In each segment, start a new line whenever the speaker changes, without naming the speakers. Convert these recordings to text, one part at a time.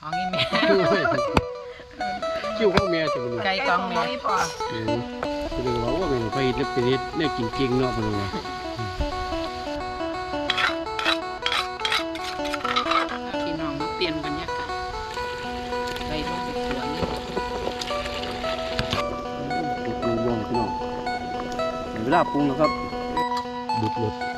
ของอีแม่
คิ้วเข้าแม่จังเลย
ไก่กองแม่
พอ
อืมแสดงว่าว่าเป็นไฟเล็บเป็นเน็ดเนี่ยกินเก่งเนาะพะนุว่า
พี่น้องมาเปลี่ยนบรรยากาศไปลงไปสวนเลย
ดุดลงลงพี่น้องเดี๋ยวเวลาปรุงแล้วครับดุดหม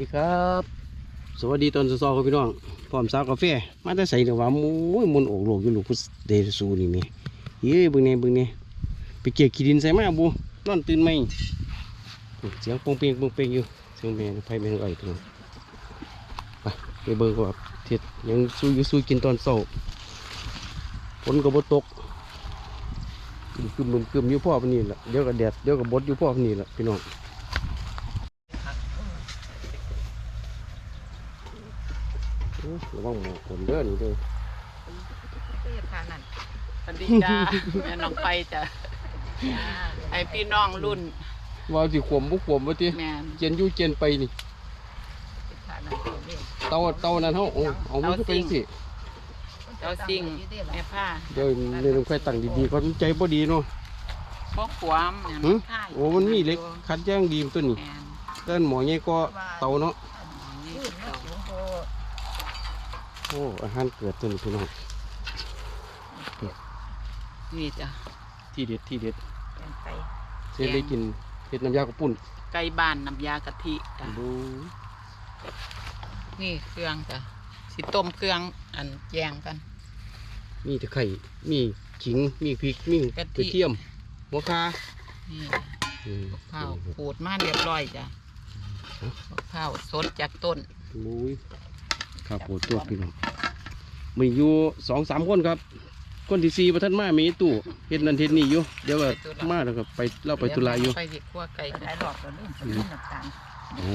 ดีครับ สวัสดีตอนสอๆครับพี่น้องพร้อมสาวกาแฟมาแต่ใส่เดี๋ยวว่ามุ้ยมุนโอกโลกอยู่ลูกพุทธเดชสูนี่นี่เย้ยเบิ่งนี่เบิ่งนี่ไปเกี่ยขี้ดินใส่มาบูนอนตื่นไหมเสียงปงเปียงปงเปียงอยู่เสียงแม่ไฟแม่ไอ้พี่น้องไปไปเบิ่งว่าเทียดยังสู้อยู่สู้กินตอนเช้าฝนก็บ่ตกกึมๆกึมอยู่พ่อปานนี้ล่ะเดี๋ยวก็แดดเดี๋ยวก็บดอยู่พ่อปานนี้ล่ะพี่น้อง อื้อ ระวังหมอกฝนเด้อนี่เด้อ
ทานั่นสวัสดีจ้าแม่น้องไปจ้ะไอพี่น้องรุ่น
ว่าสิขวมบ่ขวมว่าติ
แม่น
เจียนอยู่เจียนไปนี่
ทานั่นตัวนี้
เตาเตานั้นเฮาเอาเอามันก็เป็นสิ
เจ้าสิ่งแม่ผ้า
เดี๋ยวเดี๋ยวต้องค่อยตั้งดีๆก่อนมันใจบ่ดีเนาะ
บ่ขวามเนี่ย
หึโอ้มันมีเหล็กคัดแย้งดีมตัวนี้
แม่น
เต้นหมอใหญ่ก็เตาเนาะ
นี่
พูด
เจ้า
เนาะโอ้
โอ้อาหารเกิดตัวนี้พี่น้อง
นี่จ้ะ
ที่เด็ดที่เด็ด
เป็นไป
เสียได้กินเฮ็ดน้ำยากระปุ่น
ไก่บ้านน้ำยากะทิจ้ะ
ดู
นี่เครื่องจ้ะสิต้มเครื่องอันแยงกัน
มีตะไคร้มีขิงมีพริกมี
กะทิ
กระเทียมหัวคา
นี่
อืม
ข้าวขูดมาเรียบร้อยจ้ะข้าวสดจากต้น
มุ้ย ข้าวโพดตัวพี่น้องมีอยู่สองสามคนครับ คนที่สี่ประทันมามีตู้เฮ็ดนั่นเฮ็ดนี่อยู่เดี๋ยวก็มาแล้วก็ไปเล่าไปตุลาอยู่
ไปสิคั่วไก่
หลายรอบแล้วเรื่องสมุนน้ำตาล
โอ้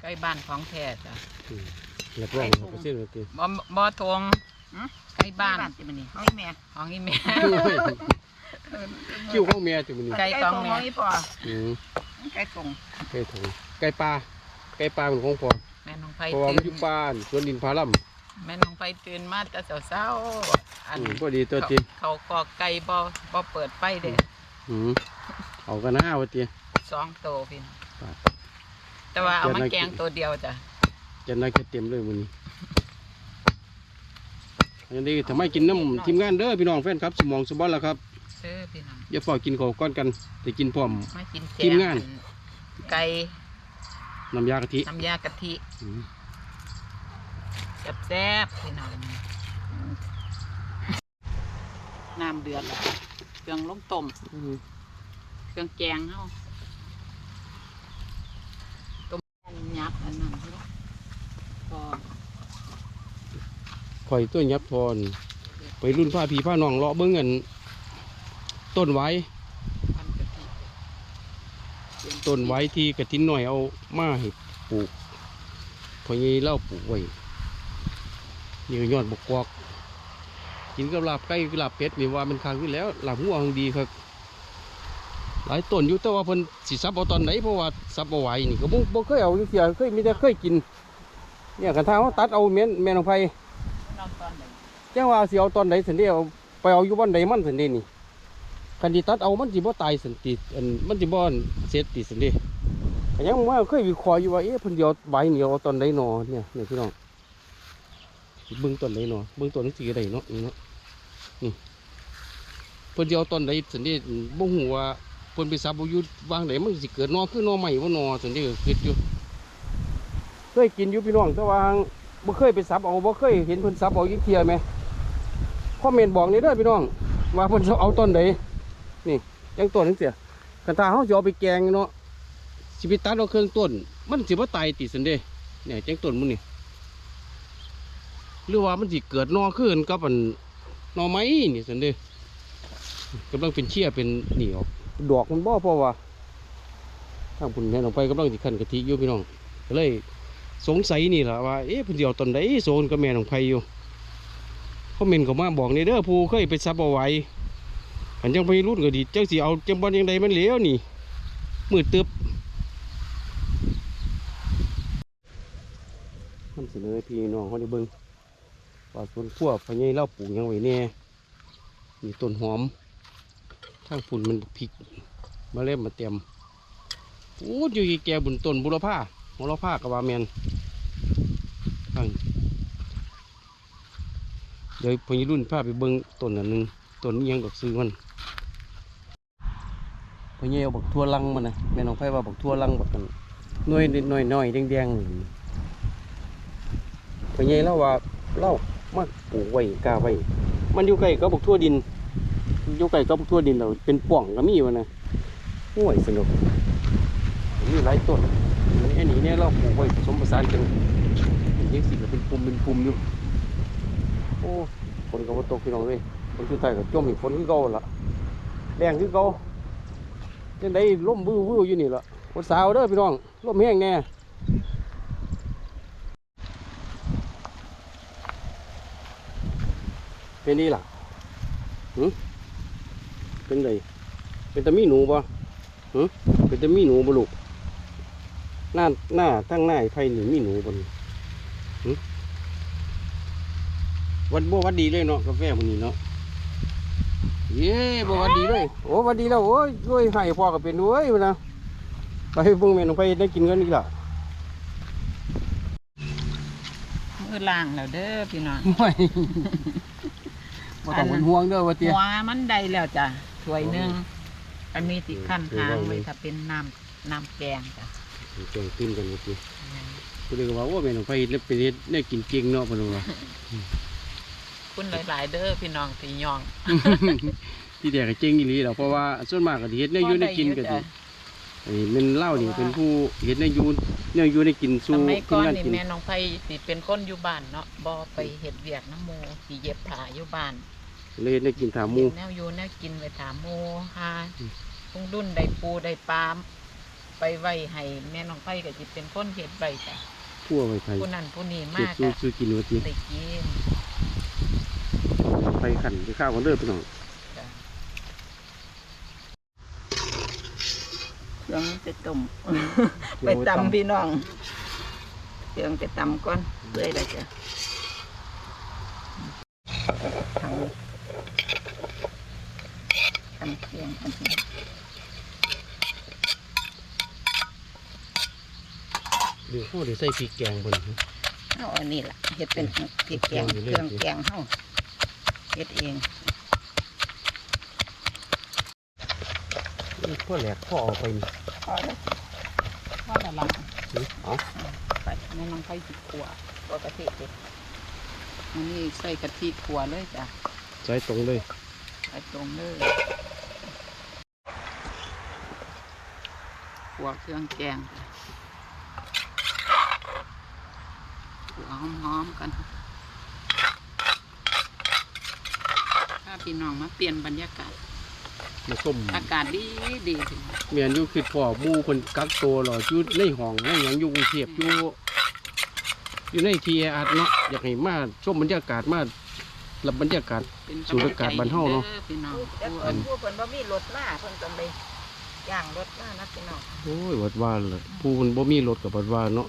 ไก่บ้านของแท้จ้ะ
แล้วก็เอาเส้นเลยตี
บ่บ่ทงไก่บ้าน
ที่มันนี่เฮ้ยแม่
ของอีแม่
คิ้วข้าวเมียจังมันนี่
ไก่ตองแม่
ไก่พอ
อืม
ไก่ตรง
ไก่ถุงไก่ปลาไก่ปลาเป็นของพ่อ
แม่น้องไฟ
เพราะว่ามันอ
ตื่
ยู่
น
ป่านสวนดินพาล่
แม่น้องไฟตื่นมาแต่เช้าๆอันำ
อืมพอดีตัวตี
เขาก็ไก่บ่บ่เปิดไฟเด้
อืมเอากันหน้าวะตี
สองโตวพี่น้อง
ครับ
แต่ว่าเอามา
เดี๋ยวนะ
แกงตัวเดียวจ้ะ
จะน่าจะเต็มเลยวันนี้อันนี้ทำไมกินน้ำทีมงานเด้อพี่น้องแฟนครับ สมองสมบัติแล้วครับ
เด้อพี่น้อง
อย่าฝากกินข้าวก้อนกันแต่กินพร้อม
มากินแก
ทีมงาน
อัไก่
น้ำยากะทิ
น้ำยากะทิ
อืม
แซ่บๆพี่น้องน้ำเดือดแล้วเครื่องลงต้ม
อืม
เครื่องแกงเฮาต้มยับอันนั้นเนาะพอ
ข่อยตัวยับทอนไปรุ่นผ้าผีผ้าน้องเลาะเบิ้งเงิน ต้นไว้
พันกะทิ
ต้นไว้ที่กระทินหน่อยเอามาให้ปลูกพอยี่เล่าปลูกไว้นี่ก็ยอดบกกอกกินกับลาบไก่กับลาบเป็ดนี่ว่ามันค้างอยู่แล้วลาบหัวของดีครับ หลายต้นอยู่แต่ว่าเพิ่นสิซับเอาตอนไหนเพราะว่าซับเอาไว้นี่ก็บ่บ่เคยเอาอยู่เสียเคยมีแต่เคยกิน เนี่ยกันทางเขาตัดเอาแม่นแม่นของไผ
น้องตอนไหน
จังว่าสิเอาตอนไหนสันเดียวไปเอาอยู่บ้านใดมันสันเดีนี่ คันที่ตัดเอามันสิบ่ตายสันติอันมันสิบ่อันเสร็จติสันเดีก็ยังว่าเคยวิเคราะห์อยู่ว่าเอ๊ะเพิ่นสิเอาใบเหนียวเอาตอนไหนนอเนี่ยเนี่ยพี่น้องเบิ่งต้นไหนนอเบิ่งต้นสีได้เนาะนี่เนาะนี่เพิ่นสิเอาตอนไหนสันเดีบ่ฮู้ว่าเพิ่นไปสับเอาอยู่วางไหนมันสิเกิดนอคือหนอใหม่บ่หนอสันเดีก็คิดอยู่เคยกินอยู่พี่น้องแต่ว่าบ่เคยไปสับเอาบ่เคยเห็นเพิ่นสับเอาอีกเทียไหมคอมเมนต์บอกนี่เด้อพี่น้องว่าเพิ่นเอาต้นใดนี่ ยังต้นนึงเสียกันถ้าเฮาสิเอาไปแกงเนาะสิไปตัดเอาเครื่องต้น มันสิบ่ตายติซั่นเด้เนี่ยจังต้นมื้อนี่หรือว่ามันสิเกิดหนอขึ้นกับอันหนอไม้นี่สันเด้กำลังเป็นเชี่ยเป็นนี่ออกดอกมันบ่เพราะว่าทางพุ่นแม่นออกไปกำลังสิขันกะทิอยู่พี่น้องก็เลยสงสัยนี่ล่ะว่าเอ๊ะเพิ่นสิเอาตอนใดโซนกับแม่น้องไผอยู่คอมเมนต์เข้ามาบอกนี่เด้อผู้เคยไปซับเอาไว้ อันยังไปรุ่นก็ดีจังสิเอาเจังบ่ยังใดมันเหลวนี่มืดตึบนำเสนอพี่น้องเขาได้เบิ่งว่าสวนขั้วพะไยเล่าปลูกยังไว้แน่มีต้นหอมทางฝุ่นมันพริกมาเล่มมาเต็มโอ้ยอยู่อีแก่บนต้นบุรพาบุรพากะว่าแมนทางเดี๋ยวพญรุ่นพาไปเบิ่งต้นอันหนึ่งต้นนี้ยังดอกซื้อมัน พญเอาบักทั่วลังมันนะแม่น้องไผว่าบักทั่วลังบักกันหน่ยน้อยน้อยๆแดงๆนี่พอใหญ่เล่าว่าเล่ามาปลูกไว้ก้าไว้มันอยู่ใกลกับพวกทั่วดินอยู่ใกลกับพวกทั่วดินเราเป็นป่องก็มีวะนะโอ้ยสนุกมีหลายต้นอันนี้เนี่ยเราปลูกไว้ผสมผสานกันยังสิก็เป็นปุ่มเป็นปุ่มอยู่โอ้ฝนก็บ่ตกพี่น้องเลยฝนคือไทยก็จมอีกฝนคือเก่าละแรงคือเก่า จังไดล่มวื้อวื้ออยู่นี่ละวันสาวเด้อพี่น้องลมแห้งแน่เป็นนี่ล่ะหืเป็นไรเป็นตะมีหนูบ่หืเป็นตะมีหนูบ่ลูกหน้าหน้าทั้งหน้าไอ้ไผ่นี่มีหนูบ่นี่วันบ่วันดีเลยเนาะกาแฟมื้อนี้เนาะ เย้บ่วันดีเลยโอ้วันดีแล้วโอ้ยด้วยให้พ่อก็เป็นด้วยพุ่นนะไปเบิ่งแม่นองไปได้กินกันนี่ล่ะ
มือล่างแล้วเด้อพี่น้อง
ไม่บ่ต้องเป็นห่วงเด้อว่าเตี้ย
หัวมันได้แล้วจ้ะถ้วยหนึงอันมีติขั้น
เออ
หาง
ได้เลย
ไว้ถ้าเป็นน้ำน้ำแกงจ้ะ
แกงตื้นกันเมื่อกี้ก็เลยว่าโอ้แม่นองไปเฮ็ดเป็นเฮ็ดได้กินเก่งเนาะเพิ่นว่า
คุณหลายๆเด้อพี่น้องที่ยอง
ที่แดกก็เก่งอีหลีดอกเพราะว่าส่วนมากก็สิเฮ็ดแนวอยู่ในกินก็สิไอ้แม่นเล่านี่เป็นผู้เฮ็ดแนวอยู่แนวอยู่ในกิน
ส
สู่
มัย
ที
ก่
ม
อน
งาน
นี่
กิน
แม่น้องไผสิเป็นคนอยู่บ้านเนาะบ่ไปเฮ็ดเวียกน้ำหมูสิเย็บผ้าอยู่บ้าน
เลยเฮ็ดแนวกินถามหมู่
แนวอยู่แนวกินไปถามหมูหา
อืม
ทุ่งดุนได้ปูได้ปลามไปไว้ให้แม่น้องไผก็สิเป็นคนเฮ็ดไว้จ้ะ
ทั่วไปไทย
ผู้นั้นผู้นี้
เฮ็
มา
ด
ก
สู่
ก็
สู่กินว่าติ
ได้กิน
ไปขันไปข้าวกันเด้อพี่น้อง
จ้ะเครื่องไปต้มไปตำพี่น้องเครื่องไปตำก่อนเรื่อยเลยจ้ะทำทำเครื่องกันสิ
เดี๋ยวเฮาได้ใส่พริกแกงเบิ่น
เอาอันนี้ล่ะเฮ็ดเป็นพริกแกง
เค
เค
รื่
รื่
อ
องง
แก
แก
ง
งเฮา เฮ็ดเอง
นี่พ่อแหลกพ่อเอาไปนี่
พอแล้วพอแล้วล่ะ
หึเอา
ไปแม่น้องไผ่สิขัวตัวกะทิสิอันนี้ใส่กะทิขัวเลยจ้ะ
ใส่ตรงเลย
ไปตรงเลยขัวเครื่องแกงจ้ะขัวหอมๆกันถ้า พี่น้องมาเปลี่ยนบรรยากาศ
มาส้ม
อากาศดีดีพี่น้อง
เมียนอยู่คือพ่อหมู่คนกักตัวหรออยู่ในห้องในหยังอยู่กรุงเทพอยู่อยู่ในทีแออัดเนาะอยากให้มาชมบรรยากาศมารับบรรยากาศ
เป็น
สูดอากาศบ้านเฮาเนาะ
ด้อพี่น้อง
แต่เพิ่นผู้เพิ่นบ่มีรถมาเพิ่นต้องไปย่างรถมานะพี่น้อง
โอ้ยวัดว่าเลยผู้คนบ่มีรถกับวัดว่าเนาะ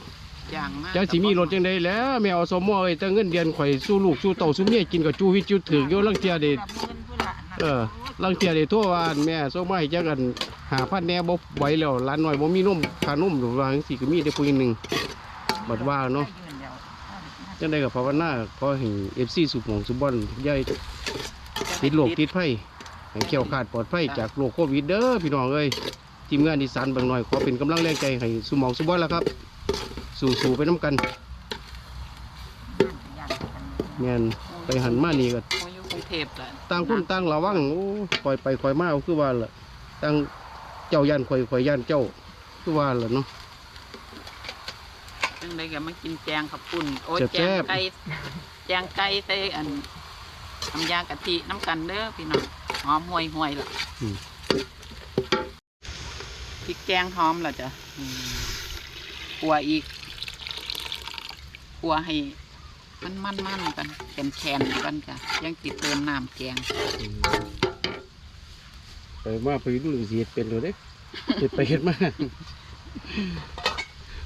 อย่างมาก
จังสิมีรถจังได๋แหล้วแม่เอาสมอเอ้ยแต่เงินเดือนข่อยสู้ลูกสู้เต้าสู้เมียกินกับจูวิตจูถือกอยู่ลังเทียเด้
กับเงินพุ่นละนะ
เออลังเทียได้โทั่วว่าอั่นแม่ส่งมาให้จักกัน5,000แหน่บ่ไหวแล้วหลานน้อยบ่มีนมค่านมหรือว่าจังซี่ก็มีได้ผู้หญิงหนึงบัดว่าเนาะ
ยืนเดียว
จังได๋ก็ภาวนาขอให้ FC สุขหมองสุบอนอย่าให้ติดโรคติดภัยให้แคล้วคลาดปลอดภัยจากโรคโควิดเด้อพี่น้องเอ้ยทีมงานอีสานบางหน่อยขอเป็นกำลังแรงใจให้สุหมองสุบอนแล้วครับ สู้ๆไปน้ำกัน
ย่างกัน
แม่นไปหันมานี่ก็
โอ้ยอยู่กรุงเทพแหละ
ต่างคนต่างระวังโอ้คอยไปคอยมาเอาคือว่าล่ะต่างเจ้าย่านคอยคอยย่านเจ้าคือว่าล่ะเนาะ
จังไดก็มากินแจงขับปุ่นโอ้ย
แซ่
แจง
บๆ
ไก่แจงไก่ใส่อันน้ำยากะทิน้ำกันเด้อพี่น้องหอมห่วยห่วยๆล่ะ
อืม
พริกแกงหอมแล้วจ้ะอืมขัวอีก ขัวให้มันมันมันๆกันแข็งแข็งๆกันจ้ะยังติดเติมน้ำแกง
ไปมาไปดูสิเฮ็ดเป็นเลยเด้เฮ็ดไปเฮ็ดมา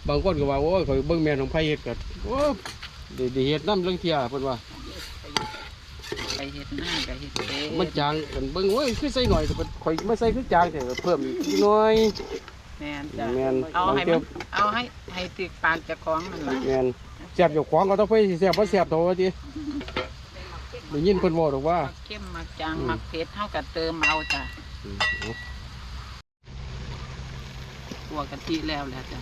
บางคนก็ว่าโอ้ยข่อยเบิ่งแม่ของไผเฮ็ดก็โอ้ได้ได้เฮ็ดนำเรื่องเที่ยเพิ่นว่า
ไปเห็ดหน้าไปเห็ดเด้
มันจางกันเบิ่งโอ้ยคือใส่หน่อยแต่มันข่อยมาใส่คือจางแต่เพิ่มอีกหน่อย
แมนจ้ะ
แม่น
เอาให้
บางเที่
มั
ย
นเอาให้ให้ติดปากเจะคล้าของนั่นแหละ
แม่น แซ่บอยู่ของก็ต้องไปสิแซ่บบ่แซ่บโตว่าติได้ยินเพิ่นบอกดอกว่า
มักเข้มมักจาง
อืม
มักเผ็ดเท่ากับเติมเอาจ้ะ
อืมเอา
ขัวกะทิแล้วแหละจ้ะ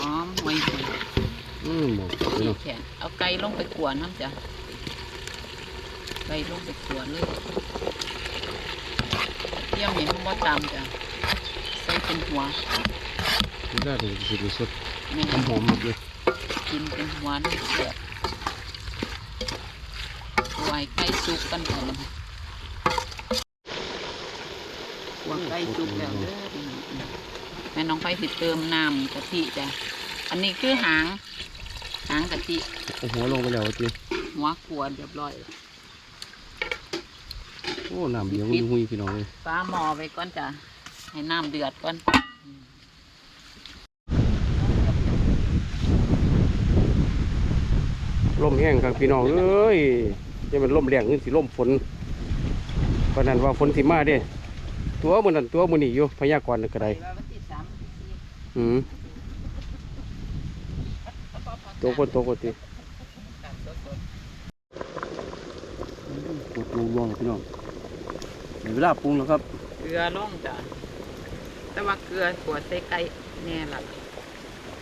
หอมห่วยห่วย
อืมบอกพี่น้อง
แขนเอาไก่ลงไปขวนน้ำจ้ะไก่ลงไปขวนเลยเที่ยวนี่มันบ่ตามจ้ะใส่เป็นหัว
ได้ถึงสิได้สด
แม่
หอมๆหมดเลย
กินเป็นหัวนี่เสียบไว้ไก่สุกกันก่อนหัวไก่สุกแล้วเด้อพี่น้องแม่น้องไฟสิเติมน้ำกะทิจ้ะอันนี้คือหาง หางกะทิ
เอาหัวลงไปแล้วว่าติ
หัวขวดเรียบร้อย
โอ้น้ำเดียวหุยๆพี่น้องเลย
ฟ้าหม้อไว้ก่อนจ้ะให้น้ำเดือดก่อน
ลมแห้งครับพี่น้องเอ้ยจะมันลมแรงขึ้นสิลมฝนเพราะนั้นว่าฝนสิมาเด้ ตัวมันนั่นตัวมันนี่อยู่พยากรณ์ก็ได้อืมตัวคนตัวคนตีปวดลงๆพี่น้องในเวลาปรุงแล้วครับ
เกลือลงจ้ะแต่ว่าเกลือขวดใส่ไก่แน่ละ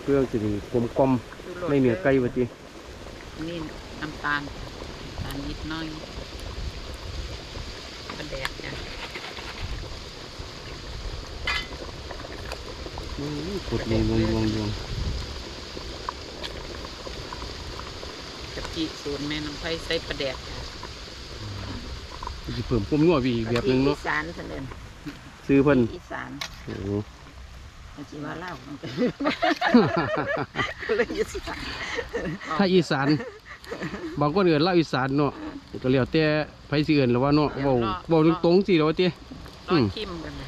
เพื่อจะมีกลมกลม
ชูรส
ๆไม่เหนือไก่วะที
นี่น้ำตาลน้ำตาลนิดหน้อยกระแดกจ้ะ
ปวดลงลงลงลง
กะทิสูตรแม่น้ำไฟใส่ปลาแดกจ้ะ
จะเพิ่มความนัวไปอีกแบบหนึงเนาะ
อีสานเสนอ
ซื้อเพิ่น
อีสาน
โอ้ โห
มันสิว่าเล่าเลยอีสาน
ถ้าอีสาน บางคนเอื่นเล่าอีสานเนาะก็เรียวแต่ไผสิเอื่นแล้วว่าเนาะเว้าเว้าตรงๆสิแล้วว่าติ
ร
อื
อ
ม
ชิมกันเลย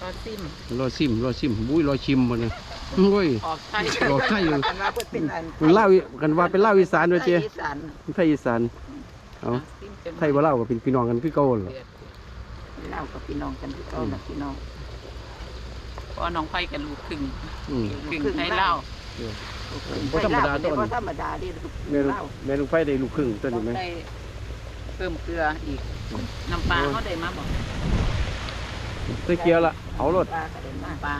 รอซิม
รอซิมรอซิมบุ้ยรอชิมหมดเลยโอ้ย
ออกไทย
รอไข่อยู่
กันว่าเพิ่นเป็นอัน
มันเล่าอีกันว่าเป็นเล่าอีสานด้วยเจ้
อีสาน
ไทยอีสานเอา
ซิมจน
ไทยบ่เล่าก็เป็นพี่น้องกันคือเก่าหั่น
เดื
ล่ะ
อด
เล่ากับพี่น้องกันพี่น้องกับพี่น้อง
เพราะน้องไฟกับลูกครึ่ง
อืม
ครึ่งไทยเล่าว
บ่ธรรมดาตัว
บ่
นี้
ธรรมดาดิ
แม่ลูก
เล่า
แม่ลูกไฟได้ลูกครึ่งตัวนี้ไหม
ได้เพิ่มเกลืออีกน้ำปลาเขาได้มาบอก
ใส่เกียร์ละเอารถ
ปลาก็ได้มา
ปลา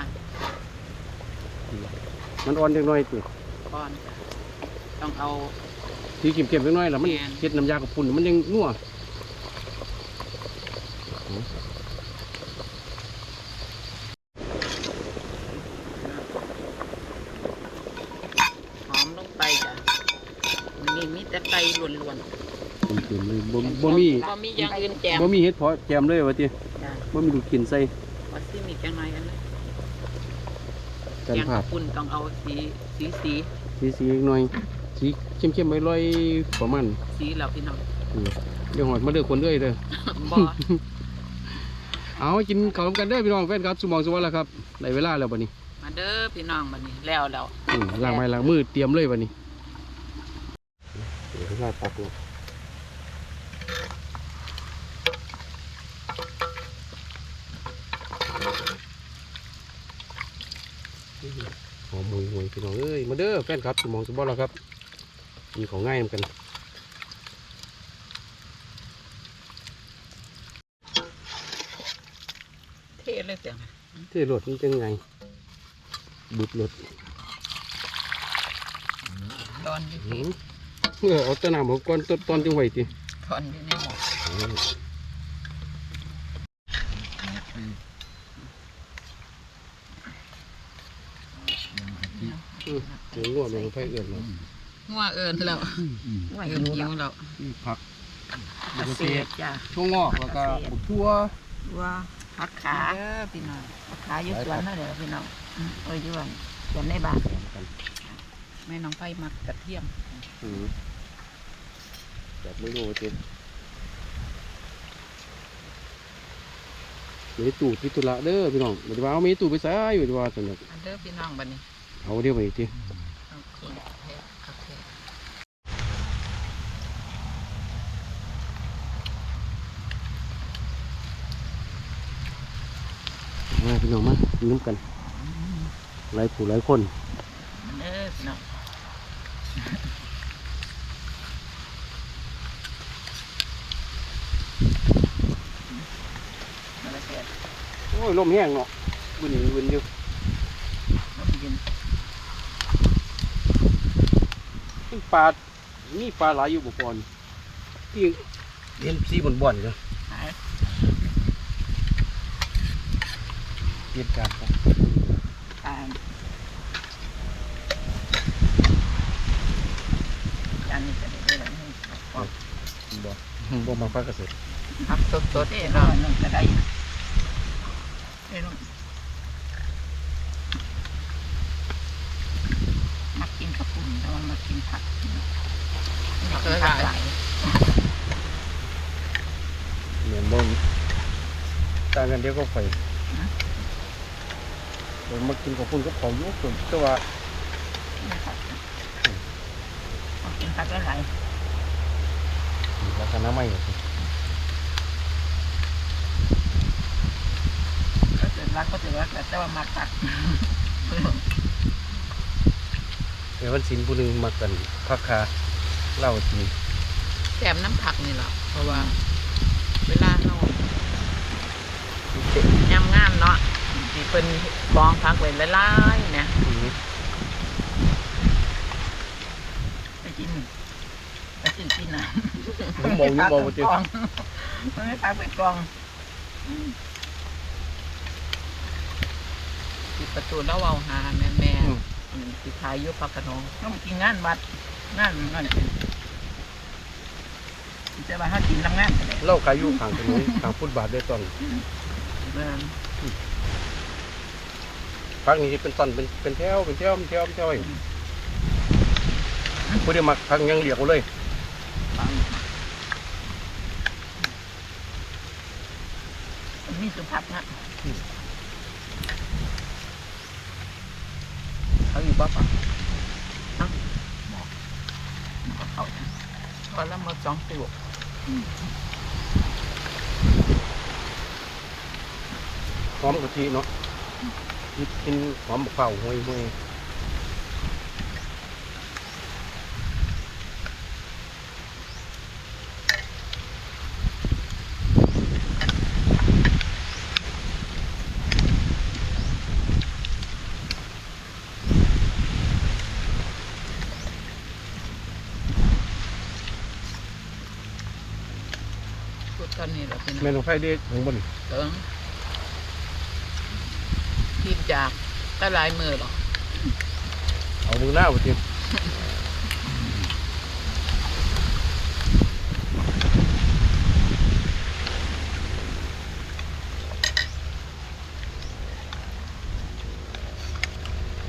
มันอ่อนจังน้อยติ
ก้อนจ้ะต้องเอา
สีเข็มๆจังน้อยล่ะมัน
แม่น
เฮ็ดน้ำยากับปุ่นมันยังนัว
หอมลงไปจ้ะนี่มีแต่ไก่ล้วน
เต็มๆเลยบ่
ๆ
บ่ มี
บ่มีอย่างอื่นแจม
บ่มีเฮ็ดเพาะแจมเลยว่าติ
จ้ะ
บ่มีลูกกินใส่
ว่าซิมีจังหน่อยอันนั้น
กัน
อย่าง
ผาด
ปุ่นต้องเอาสีสีสี
สีสีๆหน่อย สีเข้มๆไว้ลอยประมาณ
สีแล้วพี่น้อง
อืมเดี๋ยวหอดมาเด้อคนเด้อเด้อ
บ่
เอากินข้าวนำกันเด้อพี่น้องแฟนครับสมองสวัสดิ์แล้วครับได้เวลาแล้วบัดนี้
มาเด้อพี่น้องบัดนี้แล้วแล้ว
อืมล้างไม้ล้างมือเตรียมเลยบัดนี้เดี๋ยวลาตักเลย หอมมวยมวยพี่น้องเอ้ยมาเด้อแฟนครับสมองสวัสดิ์แล้วครับมีของง่ายเหมือนกัน
เทเลยเสียง
เท่รถมันเป็นไงบุดรถ
ตอนอยู่
อืมเออเอาแตะนามเอาก่อนตอนตอนจังไหวติ
ตอนอยู่ในหม้อ
อืมเดี๋ยวงวดมันไฟเอื่อนเลย
งัวเอิญแล้ว
ว่า
เอิ
หิ
ญ
ว
หิ
แล้วว
แล้ว
ผัก
เกษตรจ้ะ
ทั่วงอกแล้วก็บุกทั่ว
ว่าผักขา
เด้อพี่น้อง
ผักขาอยู่สวนนั่นแหละพี่น้องอืมเอ้ยอยู่บ้านสวนในบ้าน
แม่น้องไฟมักกระเทียม
อืมแบบไม่รู้จริงมีตู่พิตุระเด้อพี่น้องไม่ได้ว่าเอามีตู่ไปใส่อยู่ดีว่าสนุก
อันเด้อพี่น้องบัดนี้
เอาเดี๋ยวไปอีกที
โอเคโอเค
มา พี่น้องมากินน้ำกันหลายผู้หลายคน
มันเด้อพี่น้องมาละเสียด
โอ้ยลมแห้งเนาะวินวินอยู่
มันเย็น
มันปลานี่ปลาหลายอยู่บ่ปอนที่เห็นสีบ่อนๆจ้ะ
หาย
เย็นการครับ
ตายจานนี้จะได้ได้แบบนี้
บ่บ่มาฟักเกษตร
ผักสด
เด้
ๆ
รอ
เนาะ
หนึ่งก็ได้เด้ลงมักกินกระปุ่นแต่ว่ามากินผักมักกินผักหลาย
เหมือนบ่มีต่างกันเดียวก็ไฟ ผมมากินกับพุ่นกับเขาอยู่ส่วนแต่ว่า
นะครับมักกินผักหลาย
ลักษณะไม่อะสิ
ๆก็ถือรักก็ถือรักแต่ว่ามักผัก
เดี๋ยววันศิลผู้หนึงมากันพักคาเหล้ากิน
แถมน้ำผักนี่แหละเพราะว่า เวลาเรายำงานเนาะ ที่เป็นกองพักไว้หลายๆนี่ย
อืม
ไปกินไปกินกินน
ผมบอกอยู่บอกว่าจะ
กองมันไม่พักไปกอง
ปิดประตูแล้วเอาหาแม่แม่ๆสิขายอยุพักกระนอง
ต้องกินงานวัดงานนั่นจะว่าถ้ากินทำงานก็ได้
เหล้าขายอยู่ข้างถนนข้างฟุตบาทได้ตอน
เบิ่ง
พักนี้เป็นตอนเป็นเป็นแถวเป็นแถวเป็นแถวเป็นแถวอยู่ผู้ได้มาพักยังเรียกเอาเลย
ฟังมันมีสุภาพนะ
เขาอยู่บ้าปะ
ก็เขานะ
พอแล้วหมาสองตัว
หอมกะทิเนาะ กินกินหอมบกเผาห้วยห้วย
พูดตอนนี้แหละพี่น้อง
แม่นของไฟเด็กของบน
เติงทีม จากก็หลายมือหรอก
เอามือหน้าไปที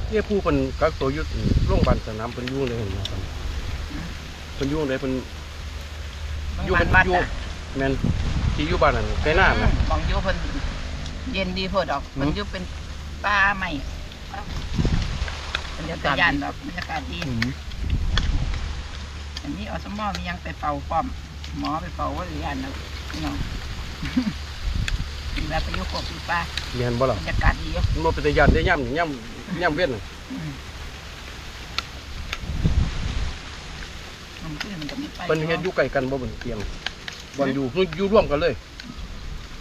เนี่ยผู้เป็นกักตัวอยุดโรงพยาบาลสนามเป็นอยุ่งเลยเห็นไหมครับเป็นอยุ่งเลยเป็นอยู่
บาง
เป็น
วัด
อยู่
อะ
แมนที่อยู่บ้านนั่นใกล้หน้านะ
บางอยูเพิ่นเย็นดีโพดดอก
อืม
เพิ่นอยูเป็น ป่าใหม่บรรยากาศยานดอกบรรยากาศดีอันนี้อสมอมียังไปเป่าป้อม หมอไปเป่าว่าหรือยานนะพี่น้องมีแบบไปอยุกบอยู่ป่า
เรียนบ่หรอบ
รรยากาศดีอยู่
มันบ่เป็นตายันได้ย่ำย่ำย่ำเวียนน่ะ
อืมมันขึ้นมันก็มีไป
เป็นเฮ็ดอยู่ไกลกันบ่บนเตียงบอลอยู่อยู่ร่วมกันเลย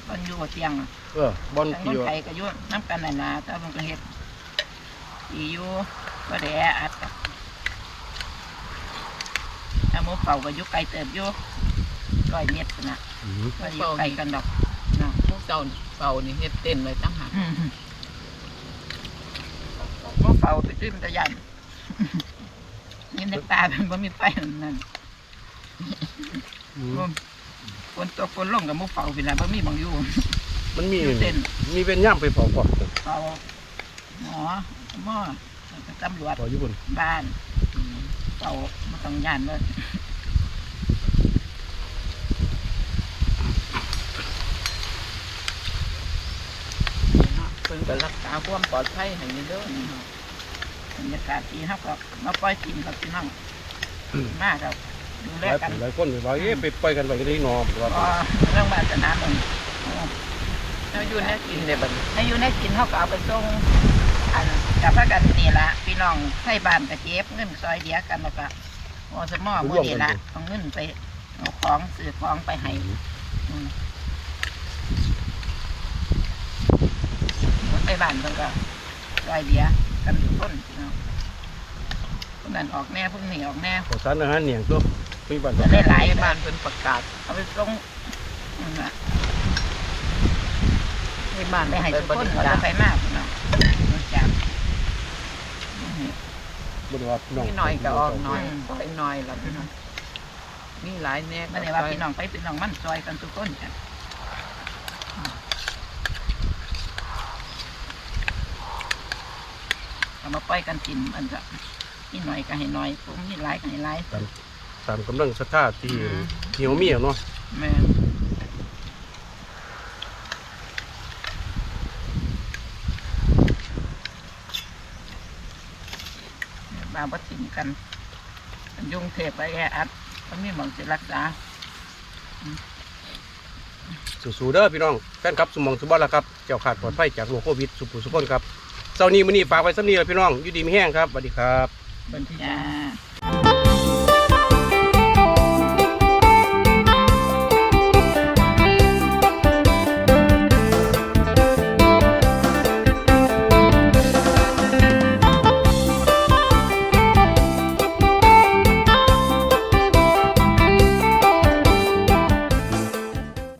มันอยู่กับเตียงอะ
เออบอล
ทาง
เกี่
นู้
ยว
นไกลก็อยู่น้ำกันน่ะนะแต่มันก็เฮ็ดอีอยู่ก็แดอัดกับถ้าหมูเป่าก็อยู่ไกลเติบอยู่ร้อยเมตรนะ
อืม
ก็อยู่ไกลกันดอกเนาะ
พวกเจ้าเป่านี่เฮ็ดเต้นไว้ตั้งหาก
อืมหมูเป่าไปตื้มตะยันนี่ยินในตาเป็นบ่มีไฟนั่น
อืม
บ่ฝนตกฝนลงกับมุเฝ้าพี่ละบ่มีบังอยู่
มันมี
อยู่เส้น
มีเป็นย่ามไปเผาก่อน
เฝ้าหมอหมอแล้วก็ตำรวจ
เผาอยู่บน
บ้านเฝ้าบ่ต้องย่านเลย
เพิ่นก็รักษาความปลอดภัยให้เด้อบ
รรยากาศดีเฮาก็มาปล่อยกินกับพี่น้องมากครับดู
ห
แล
ลาย
กัน
หลายคนว่าเอ๊ะไปปล่อยกันไปก็ได้นอนว่า
ก็เรื่องบ้านสนามมัน
เราอยู่แน่กินได้บัดนี้
อายุในกินเขาก็เอาไปส่งอันกับพระกันนี่ละพี่น้องไทยบ้านกับเจ็บเงินซอยเดียกันแล้วก็โอสมอมือนี่ละเอาเงินไปเอาของซื้อของไปให้อืมไทยบ้านเพิ่นก็ซอยเดียกันทุกคนพี่น้องคนนั้นออกแน่พวกนี้ออกแน่
ขอสารอาหารเหนียงตัวมีบ้าน
จะได้หลาย
ใน
บ้า
บ้านนเพิ่นประกาศ
เอาไปส่งนั่นล่ะ
ในบ้าน
ไปให้
ไป
ทุก
บ
คน
ริ
เขา
จา
จะ
ค
ไปมากพี่น้องบริจาคอืม
บ่ได้ว่าพี่น้อง
มีหน่อยก็ออกหน่อยปล่อยหน่อยล่ะพี่น้องมีหลายแน่
ไม่ได้ว่าพี่น้องไปพี่น้องมันซอยกันทุกคนจ้ะเอามาปล่อยกันกินมันจะมีหน่อยก็ให้หน่อยผมมีหลายก็ให้หลาย
ตามกำลังศรัทธาที่ที่เฮามีอะเนาะ
แม่ นบางวัดถิ่มกันมันยุ่งเทพไปแออัดมันมีหมองสิรักษา
สู้ๆเด้อพี่น้องแฟนครับสมองสุบอลละครับเจ้าขาดปลอดภัยจากโรคโควิดสุขุสุขคนครับเช้านี้มื้อนี้ฝากไว้สำนี้แล้วพี่น้องอยู่ดีมีแห้งครับสวัสดีครับ
บันที่
จ้า